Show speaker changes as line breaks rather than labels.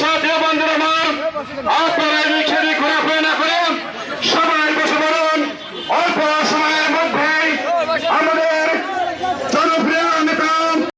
সাথে বন্ধুরা আমার আপনারা লিখে